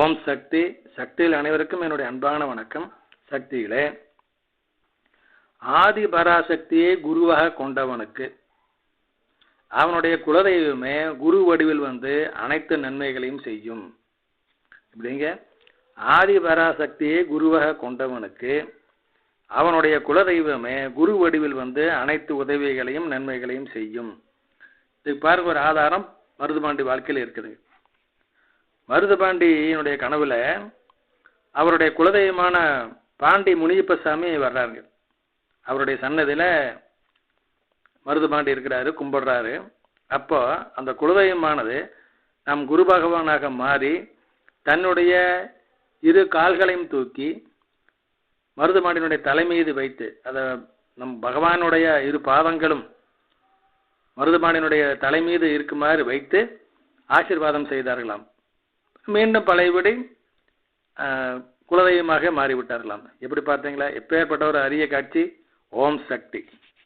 ஓம் சக்தி. சக்தியில் அனைவருக்கும் என்னுடைய அன்பான வணக்கம். சக்திகளே ஆதி பராசக்தியை குருவாக கொண்டவனுக்கு. அவனுடைய குலதெய்வமே குரு வடிவில் வந்து அனைத்து நன்மைகளையும் செய்யும். இப்படிங்க ஆதி பராசக்தியை குருவாக கொண்டவனுக்கு அவனுடைய குலதெய்வமே குரு வடிவில் வந்து அனைத்து உதவிகளையும் நன்மைகளையும் செய்யும். இது பாருங்க ஒரு ஆதாரம் மருதுபாண்டி வாழ்க்கையில் இருக்குது. மருதபாண்டியினுடைய கனவுல அவருடைய குலதெய்வமான பாண்டி முனியப்பசாமி வர்றாருங்க. அவருடைய சன்னதியில் மருதுபாண்டி இருக்கிறாரு கும்பிடுறாரு. அப்போ அந்த குலதெய்வமானது நம் குரு பகவானாக மாறி தன்னுடைய இரு கால்களையும் தூக்கி மருதுமாண்டினுடைய தலைமீது வைத்து அதை நம் பகவானுடைய இரு பாதங்களும் மருதுமாண்டினுடைய தலைமீது இருக்குமாறு வைத்து ஆசீர்வாதம் செய்தார்களாம். மீண்டும் பழையபடி குலதெய்வமாக மாறிவிட்டார்களாம். எப்படி பார்த்தீங்களா? எப்பேற்பட்ட ஒரு அரிய காட்சி? ஓம் சக்தி.